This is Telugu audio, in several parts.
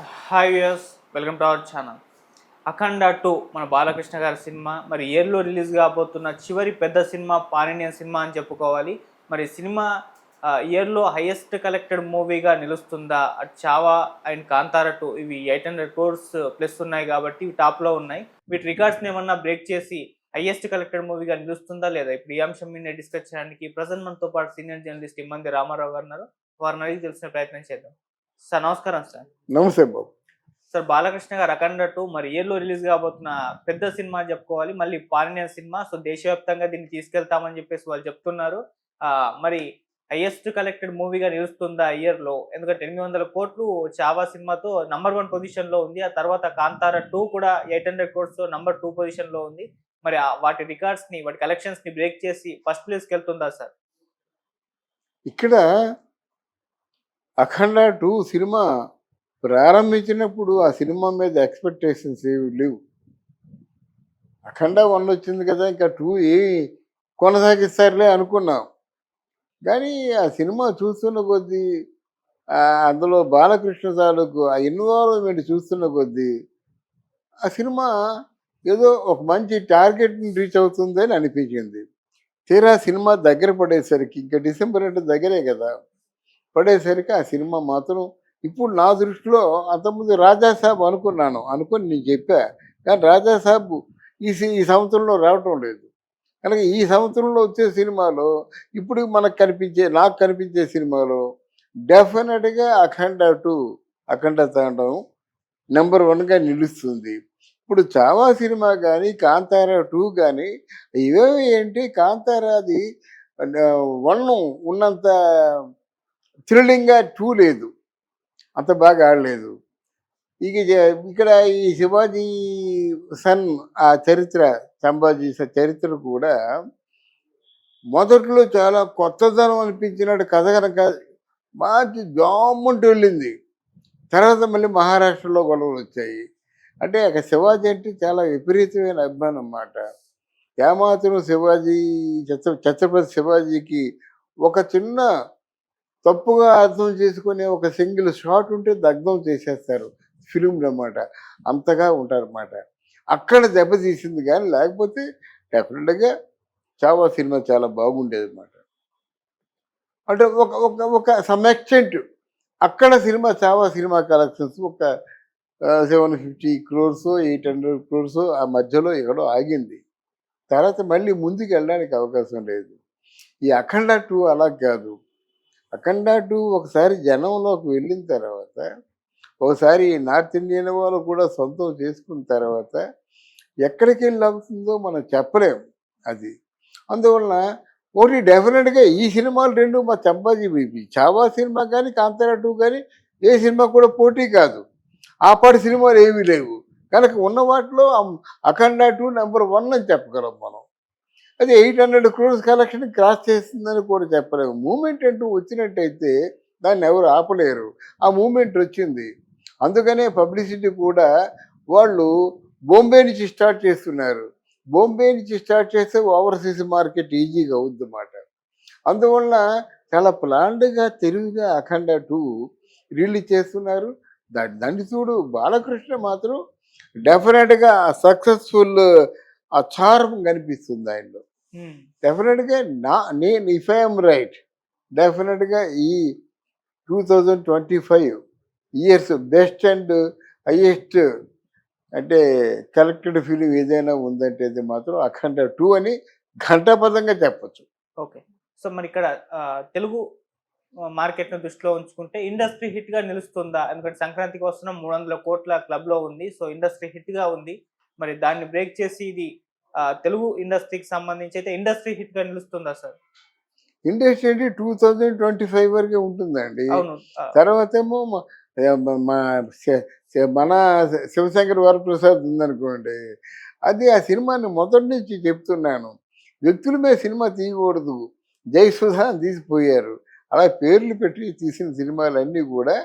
Hi viewers welcome to our channel Akhanda two మన బాలకృష్ణ గారి సినిమా. మరి ఇయర్లో రిలీజ్ కాబోతున్న చివరి పెద్ద సినిమా పాన్ ఇండియన్ సినిమా అని చెప్పుకోవాలి. మరి సినిమా ఇయర్లో హైయెస్ట్ కలెక్టెడ్ మూవీగా నిలుస్తుందా? చావా అండ్ కాంతార టూ ఇవి ఎయిట్ హండ్రెడ్ క్రోర్స్ ప్లస్ ఉన్నాయి కాబట్టి ఇవి టాప్లో ఉన్నాయి. వీటి రికార్డ్స్ని ఏమన్నా బ్రేక్ చేసి హైయెస్ట్ కలెక్టెడ్ మూవీగా నిలుస్తుందా లేదా? ఇప్పుడు ఈ అంశం మీద డిస్కస్ చేయడానికి ప్రజెంట్ మనతో పాటు సీనియర్ జర్నలిస్ట్ ఇమ్మంది రామారావు గారు ఉన్నారు. వారిని అడిగి తెలిసిన ప్రయత్నం చేద్దాం. సార్ నమస్కారం సార్. నమస్తే బాబు. సార్ బాలకృష్ణ గారు అఖండ టూ మరి ఏలో రిలీజ్ కాబోతున్న పెద్ద సినిమా చెప్పుకోవాలి. మళ్ళీ పానియన్ సినిమా. సో దేశవ్యాప్తంగా దీన్ని తీసుకెళ్తామని చెప్పేసి వాళ్ళు చెప్తున్నారు. ఆ, మరి హైయెస్ట్ కలెక్టెడ్ మూవీగా నిలుస్తుందా ఇయర్లో ఎందుకంటే ఎనిమిది వందల కోట్లు చావా సినిమాతో నంబర్ వన్ పొజిషన్లో ఉంది. ఆ తర్వాత కాంతార టూ కూడా eight hundred crores number two పొజిషన్లో ఉంది. మరి ఆ వాటి రికార్డ్స్ని వాటి కలెక్షన్స్ని బ్రేక్ చేసి ఫస్ట్ ప్లేస్కి వెళ్తుందా సార్? ఇక్కడ అఖండ టూ సినిమా ప్రారంభించినప్పుడు ఆ సినిమా మీద ఎక్స్పెక్టేషన్స్ ఏవి లేవు. అఖండ వన్ వచ్చింది కదా ఇంకా టూ ఏ కొనసాగిస్తారులే అనుకున్నాం. కానీ ఆ సినిమా చూస్తున్న కొద్దీ అందులో బాలకృష్ణ తాలూకు ఆ ఇన్వాల్వ్మెంట్ చూస్తున్న కొద్దీ ఆ సినిమా ఏదో ఒక మంచి టార్గెట్ని రీచ్ అవుతుందని అనిపించింది. తీరా సినిమా దగ్గర పడేసరికి ఇంకా డిసెంబర్ అంటే దగ్గరే కదా. పడేసరికి ఆ సినిమా మాత్రం ఇప్పుడు నా దృష్టిలో అంతకుముందు రాజాసాబ్ అనుకున్నాను అనుకుని నేను చెప్పా. కానీ రాజాసాబ్ ఈ సి- ఈ సంవత్సరంలో రావటం లేదు. కనుక ఈ సంవత్సరంలో వచ్చే సినిమాలో ఇప్పుడు మనకు కనిపించే నాకు కనిపించే సినిమాలో డెఫినెట్గా అఖండ టూ అఖండ తాండవం నెంబర్ వన్గా నిలుస్తుంది. ఇప్పుడు చావా సినిమా కానీ కాంతారా టూ కానీ ఇవేవి ఏంటి? కాంతారాది వన్ ఉన్నంత థ్రిల్లింగ్గా టూ లేదు. అంత బాగా ఆడలేదు. ఇక ఇక్కడ ఈ శివాజీ సన్ ఆ చరిత్ర సంభాజీ చరిత్ర కూడా మొదట్లో చాలా కొత్తదనం అనిపించినట్టు కథ కనుక మంచి జామ్మంటూ వెళ్ళింది. తర్వాత మళ్ళీ మహారాష్ట్రలో గొడవలు వచ్చాయి. అంటే అక్కడ శివాజీ అంటే చాలా విపరీతమైన అభిమానం అన్నమాట. ఏమాత్రం శివాజీ ఛత్ర ఛత్రపతి శివాజీకి ఒక చిన్న తప్పుగా అర్థం చేసుకునే ఒక సింగిల్ షాట్ ఉంటే దగ్ధం చేసేస్తారు. ఫిలింలు అన్నమాట. అంతగా ఉంటారన్నమాట. అక్కడ దెబ్బతీసింది కానీ లేకపోతే డెఫినెట్గా చావా సినిమా చాలా బాగుండేది అన్నమాట అంటే ఒక ఒక ఒక సమ్ ఎక్స్టెంట్ అక్కడ సినిమా చావా సినిమా కలెక్షన్స్ ఒక seven fifty crores eight hundred crores ఆ మధ్యలో ఎక్కడో ఆగింది. తర్వాత మళ్ళీ ముందుకు వెళ్ళడానికి అవకాశం లేదు. ఈ అఖండ టూ అలా కాదు. అఖండ టూ ఒకసారి జనంలోకి వెళ్ళిన తర్వాత ఒకసారి నార్త్ ఇండియన్ వాళ్ళు కూడా సొంతం చేసుకున్న తర్వాత ఎక్కడికి వెళ్ళి అవుతుందో మనం చెప్పలేము అది. అందువలన ఒకటి డెఫినెట్గా ఈ సినిమాలు రెండు మా చంపాజీ బీపీ చావా సినిమా కానీ కాంతారా టూ కానీ ఏ సినిమా కూడా పోటీ కాదు. ఆ పాటి సినిమాలు ఏమీ లేవు. కనుక ఉన్న వాటిలో అఖండ టూ నెంబర్ వన్ అని చెప్పగలం మనం. అది eight hundred crores collection cross చేస్తుందని కూడా చెప్పలేము. మూమెంట్ అంటూ వచ్చినట్టయితే దాన్ని ఎవరు ఆపలేరు. ఆ మూమెంట్ వచ్చింది. అందుకనే పబ్లిసిటీ కూడా వాళ్ళు బొంబే నుంచి స్టార్ట్ చేస్తున్నారు. బొంబే నుంచి స్టార్ట్ చేస్తే ఓవర్సీస్ మార్కెట్ ఈజీగా అవుద్దన్నమాట. అందువల్ల చాలా ప్లాన్డ్గా తెలివిగా అఖండ టూ రిలీజ్ చేస్తున్నారు. దాని దాన్ని చూడు బాలకృష్ణ మాత్రం డెఫినెట్గా సక్సెస్ఫుల్ ఆ చారం కనిపిస్తుంది ఆయనలో. డెఫినెట్గా నా నేను ఇఫ్ ఐఎమ్ రైట్ డెఫినెట్గా ఈ two thousand twenty five years best and highest అంటే కలెక్టెడ్ ఫిలిం ఏదైనా ఉందంటే అది మాత్రం అఖండ టూ అని ఘంటాపదంగా చెప్పచ్చు. ఓకే సో మరి ఇక్కడ తెలుగు మార్కెట్ను దృష్టిలో ఉంచుకుంటే ఇండస్ట్రీ హిట్గా నిలుస్తుందా? ఎందుకంటే సంక్రాంతికి వస్తున్న మూడు వందల కోట్ల క్లబ్లో ఉంది. సో ఇండస్ట్రీ హిట్గా ఉంది. మరి దాన్ని బ్రేక్ చేసి ఇది తెలుగు ఇండస్ట్రీకి సంబంధించి అయితే ఇండస్ట్రీ హిట్గా నిలుస్తుందా సార్? ఇండస్ట్రీ అంటే టూ థౌజండ్ ట్వంటీ ఫైవ్ వరకే ఉంటుందండి. తర్వాత ఏమో మన శివశంకర్ వరప్రసాద్ ఉందనుకోండి. అది ఆ సినిమాని మొదటి నుంచి చెప్తున్నాను. వ్యక్తుల మీద సినిమా తీయకూడదు. జయసుధా తీసిపోయారు. అలా పేర్లు పెట్టి తీసిన సినిమాలన్నీ కూడా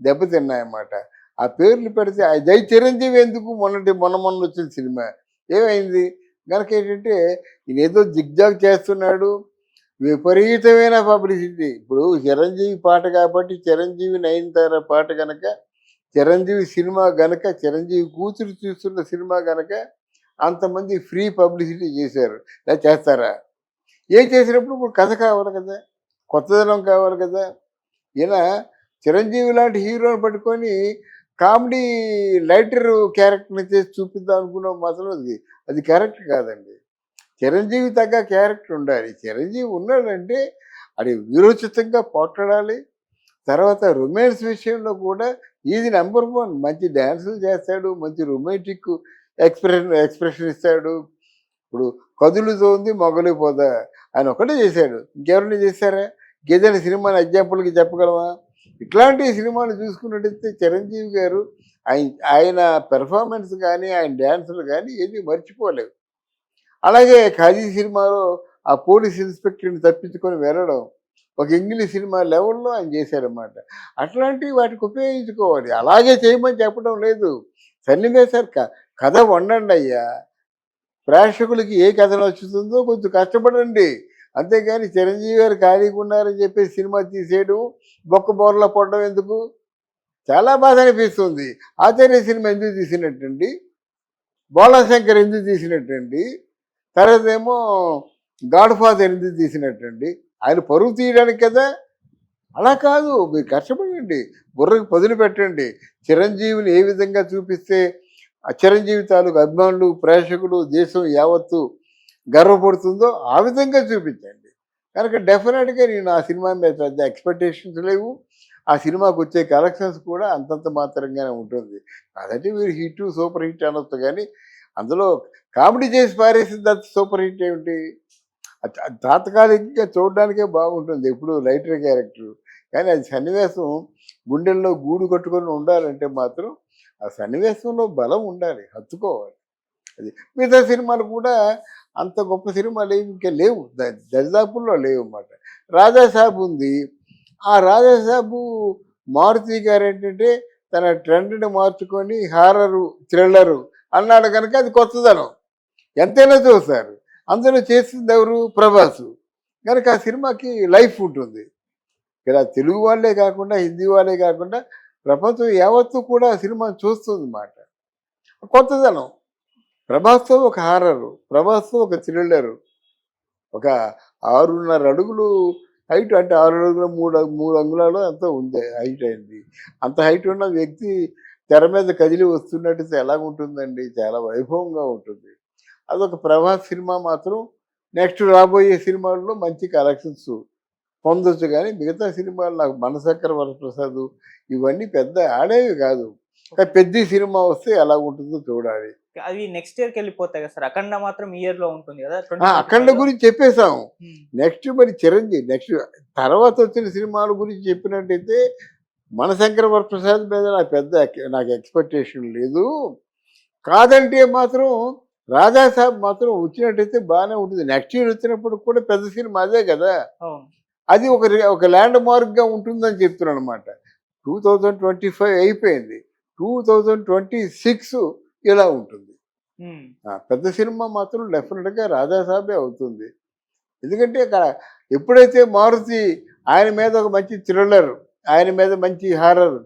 దెబ్బతిన్నాయన్నమాట. ఆ పేర్లు పెడితే ఆ జై చిరంజీవి ఎందుకు మొన్నటి మొన్న మొన్న వచ్చిన సినిమా? ఏమైంది? కనుక ఏంటంటే ఈయన ఏదో జిగ్జాగ్ చేస్తున్నాడు. విపరీతమైన పబ్లిసిటీ. ఇప్పుడు చిరంజీవి పాట కాబట్టి చిరంజీవి నయనతార పాట కనుక చిరంజీవి సినిమా గనక చిరంజీవి కూతురు చూస్తున్న సినిమా గనక అంతమంది ఫ్రీ పబ్లిసిటీ చేశారు. లేదా చేస్తారా? ఏం చేసినప్పుడు ఇప్పుడు కథ కావాలి కదా? కొత్తదనం కావాలి కదా? ఈయన చిరంజీవి లాంటి హీరోని పట్టుకొని కామెడీ లైటర్ క్యారెక్టర్ని చేసి చూపిద్దాం అనుకున్నాం మాత్రం అది అది క్యారెక్టర్ కాదండి. చిరంజీవి తగ్గ క్యారెక్టర్ ఉండాలి. చిరంజీవి ఉన్నాడంటే అది విరోచితంగా పోట్లాడాలి. తర్వాత రొమాన్స్ విషయంలో కూడా ఇది నెంబర్ వన్. మంచి డ్యాన్సులు చేస్తాడు మంచి రొమాంటిక్ ఎక్స్ప్రెషన్ ఎక్స్ప్రెషన్ ఇస్తాడు. ఇప్పుడు కదులుతోంది మొగలిపోదా ఆయన ఒకటే చేశాడు. ఇంకెవరిని చేశారా ఏదైనా సినిమాని ఎగ్జాంపుల్కి చెప్పగలమా ఇట్లాంటి సినిమాలు చూసుకున్నట్టయితే చిరంజీవి గారు ఆయన ఆయన పెర్ఫార్మెన్స్ కానీ ఆయన డ్యాన్సులు కానీ ఏమీ మర్చిపోలేవు. అలాగే ఖాజీ సినిమాలో ఆ పోలీస్ ఇన్స్పెక్టర్ని తప్పించుకొని వెళ్ళడం ఒక ఇంగ్లీష్ సినిమా లెవెల్లో ఆయన చేశారన్నమాట. అట్లాంటివి వాటికి ఉపయోగించుకోవాలి. అలాగే చేయమని చెప్పడం లేదు. సన్నివేశాలు క- కథ వండండి అయ్యా. ప్రేక్షకులకి ఏ కథ నచ్చుతుందో కొంచెం కష్టపడండి. అంతేగాని చిరంజీవి గారు ఖాళీగా ఉన్నారని చెప్పి సినిమా తీసేయడం బొక్క బోర్లా పడడం ఎందుకు? చాలా బాధ అనిపిస్తుంది. ఆచార్య సినిమా ఎందుకు తీసినట్టండి? బోళాశంకర్ ఎందుకు తీసినట్టండి? తర్వాత ఏమో గాడ్ ఫాదర్ ఎందుకు తీసినట్టండి? ఆయన పరువు తీయడానికి కదా? అలా కాదు మీరు కష్టపడండి. బుర్రకు పదులు పెట్టండి. చిరంజీవిని ఏ విధంగా చూపిస్తే ఆ చిరంజీవి తాలూకు అభిమానులు ప్రేక్షకులు దేశం యావత్తు గర్వపడుతుందో ఆ విధంగా చూపించండి. కనుక డెఫినెట్గా నేను ఆ సినిమా మీద పెద్ద ఎక్స్పెక్టేషన్స్ లేవు. ఆ సినిమాకు వచ్చే కలెక్షన్స్ కూడా అంతంత మాత్రంగానే ఉంటుంది. అదంటే మీరు హిట్ సూపర్ హిట్ అనొచ్చు కానీ అందులో కామెడీ చేసి పారేసిన అంత సూపర్ హిట్ ఏమిటి? తాత్కాలికంగా చూడడానికే బాగుంటుంది. ఎప్పుడు లైటర్ క్యారెక్టర్ కానీ అది సన్నివేశం గుండెల్లో గూడు కట్టుకొని ఉండాలంటే మాత్రం ఆ సన్నివేశంలో బలం ఉండాలి. హత్తుకోవాలి. అది మిగతా సినిమాలు కూడా అంత గొప్ప సినిమాలు ఏమి ఇంకా లేవు. దరిదాపుల్లో లేవు అన్నమాట. రాజాసాబు ఉంది. ఆ రాజాసాబు మారుతి గారు ఏంటంటే తన ట్రెండ్ని మార్చుకొని హారరు థ్రిల్లరు అన్నాడు కనుక అది కొత్తదనం. ఎంతైనా చూస్తారు. అందులో చేసింది ఎవరు? ప్రభాసు. కనుక ఆ సినిమాకి లైఫ్ ఉంటుంది. ఇక్కడ తెలుగు వాళ్ళే కాకుండా హిందీ వాళ్ళే కాకుండా ప్రపంచం యావత్తు కూడా ఆ సినిమాని చూస్తుంది అన్నమాట. కొత్తదనం. ప్రభాస్తో ఒక హారరు ప్రభాస్తో ఒక థ్రిల్లరు ఒక ఆరున్నర అడుగులు హైట్ అంటే ఆరు అడుగుల మూడు మూడు అంగుళాలు అంత ఉంది హైట్ అయింది. అంత హైట్ ఉన్న వ్యక్తి తెర మీద కదిలి వస్తున్నట్టు ఎలాగుంటుందండి చాలా వైభవంగా ఉంటుంది. అదొక ప్రభాస్ సినిమా మాత్రం నెక్స్ట్ రాబోయే సినిమాల్లో మంచి కలెక్షన్స్ పొందొచ్చు కానీ మిగతా సినిమాలు నాకు మనసక్కర వరప్రసాద్ ఇవన్నీ పెద్ద ఆడేవి కాదు. పెద్ద సినిమా వస్తే ఎలా ఉంటుందో చూడాలి అవి నెక్స్ట్ ఇయర్కి వెళ్ళిపోతాయి కదా సార్. అఖండ మాత్రం ఇయర్లో ఉంటుంది కదా? అఖండ గురించి చెప్పేశాం నెక్స్ట్ మరి చిరంజీవి నెక్స్ట్ తర్వాత వచ్చిన సినిమాల గురించి చెప్పినట్టయితే మనశంకర వరప్రసాద్ మీద నాకు పెద్ద నాకు ఎక్స్పెక్టేషన్ లేదు. కాదంటే మాత్రం రాజాసాబ్ మాత్రం వచ్చినట్టయితే బాగానే ఉంటుంది. నెక్స్ట్ ఇయర్ వచ్చినప్పుడు కూడా పెద్ద సినిమా అదే కదా. అది ఒక ఒక ల్యాండ్ మార్క్గా ఉంటుందని చెప్తున్నాను అనమాట టూ థౌజండ్ ట్వంటీ ఫైవ్ అయిపోయింది. టూ థౌజండ్ ట్వంటీ సిక్స్ ఇలా ఉంటుంది. ఆ, పెద్ద సినిమా మాత్రం డెఫినెట్గా రాజాసాబే అవుతుంది. ఎందుకంటే అక్కడ ఎప్పుడైతే మారుతి ఆయన మీద ఒక మంచి థ్రిల్లర్ ఆయన మీద మంచి హారర్